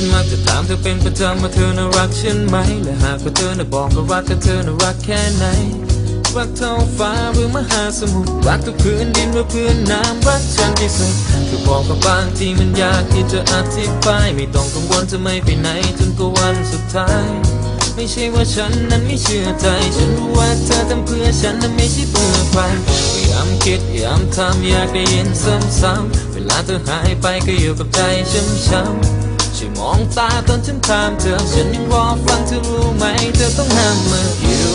ฉันมากจะถามเธอเป็นประจำว่าเธอน่ารักฉันไหม และหากว่าเธอน่ะบอกว่ารักก็เธอน่ารักแค่ไหน รักเท่าฟ้าหรือมหาสมุทร รักทุกพื้นดินว่าพื้นน้ำรักฉันที่สุดคือบอกกับบางที่มันยากที่จะอธิบาย ไม่ต้องกังวลจะไม่ไปไหนจนกว่าวันสุดท้าย ไม่ใช่ว่าฉันนั้นไม่เชื่อใจ ฉันรู้ว่าเธอทำเพื่อฉันนั้นไม่ใช่เพื่อใครพยายามคิดพยายามทำอยากได้ยินซ้ำๆเวลาเธอหายไปก็อยู่กับใจช้ำๆ ช่วยมองตาตอนฉันถามเธอ ฉันยังรอฟังเธอรู้ไหม เธอต้องห้ามมาอยู่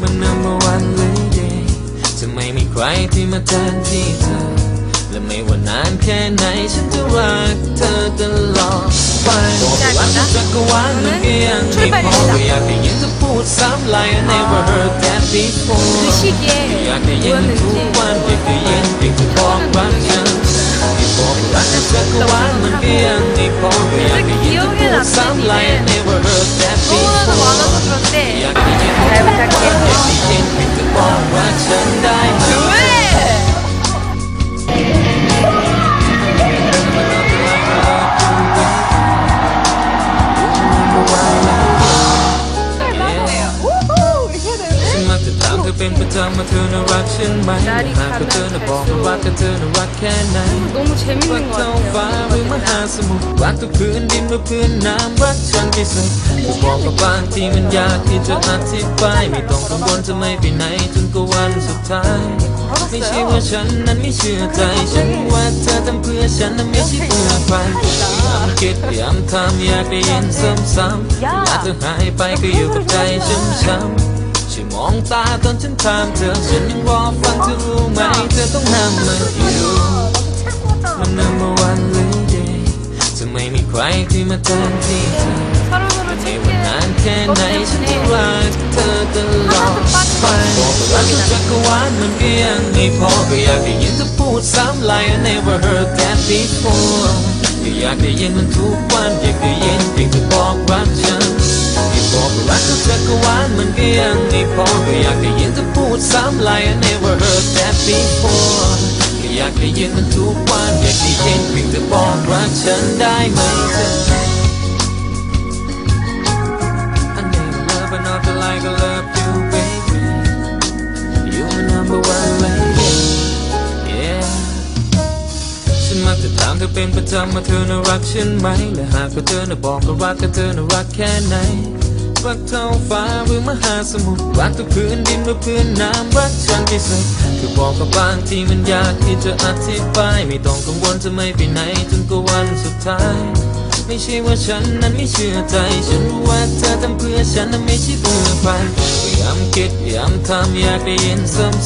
มัน number one เลยเดจะไม่มีใครที่มาแทนที่เธอ และไม่ว่านานแค่ไหน ฉันจะรักเธอตลอดไปรันจักรวามันก็ยังไม่พออยากได้ยินเธอพูดซ้ำ like I never heard that before อยากได้ยินทุกวัน เป็นประจำว่าเธอน่ารักฉันไหมหากว่าเธอน่ะบอกว่ารักก็เธอน่ารักแค่ไหน 너무 รัก 재밌는 것 เท่า 같아요 ฟ้าหรือมหาสมุทรรักทุกพื้นดินว่าพื้นน้ำรักฉันที่สุดจะบอกกับบางทีมันยากที่จะอธิบายไม่ต้องกังวลจะไม่ไปไหนจนกว่าวันสุดท้าย ไม่ใช่ว่าฉันนั้นไม่เชื่อใจ ฉันรู้ว่าเธอทำเพื่อฉันนั้นไม่ใช่เพื่อใครพยายามคิดพยายามทำอยากได้ยินซ้ำๆเวลาเธอหายไปก็อยู่กับใจช้ำๆ ช่มองตาตอนฉันถามเธอฉันยังรอฟังเธอรู้ไหมเธอต้องห้ามมันอยู่มันามาวันเลยเดย์จะไม่มีใครที่มาแทนที่เธอในวันนานแค่ไหนฉันจะรักเธอตลอดไปบอกรักจนจักรวาลมันก็ยังไม่พอก็อยากได้ยินเธอพูดซ้ำหลาย I never heard that before อยากได้ยินมันทุกวันอยากได้ยิน ทุกจักรวาลมันก็ยังไม่พอก็อยากได้ยินเธอพูดซ้ำ like I never heard that before ก็อยากได้ยินมันทุกวันอยากได้ยินเพียงเธอบอกรักฉันได้ไหมเธอ I never love another like I love you, baby. You're my number one lady. Yeah. ฉันมักจะถามเธอเป็นประจำว่าเธอน่ารักฉันไหมและหากว่าเธอน่ะบอกว่ารักก็เธอน่ารักแค่ไหน รักเท่าฟ้าหรือมหาสมุทรรักทุกพื้นดินว่าพื้นน้ำรักฉันที่สุดคือบอกกับบางที่มันยากที่จะอธิบาย ไม่ต้องกังวลจะไม่ไปไหนจนกว่าวันสุดท้าย ไม่ใช่ว่าฉันนั้นไม่เชื่อใจ ฉันรู้ว่าเธอทำเพื่อฉันนั้นไม่ใช่เพื่อใครพยายามคิดพยายามทำอยากได้ยิน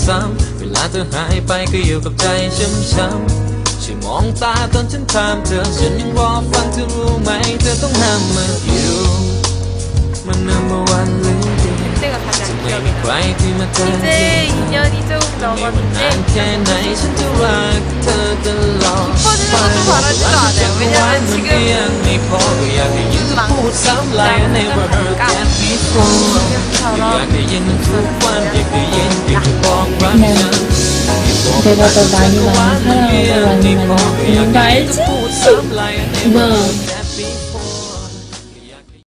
ซ้ำๆเวลาเธอหายไปก็อยู่กับใจช้ำๆช่วยมองตาตอนฉันถามเธอ ฉันยังรอฟังเธอรู้ไหม เธอต้องห้ามมันอยู่มัน 이제 2년이 조금 넘었는데 깊어지는 것도 바라지도 않아요 왜냐면 지금 망치니까 지금처럼 내가 더 많이 많이 사랑하고 아니면 뭔가 알지? 뭐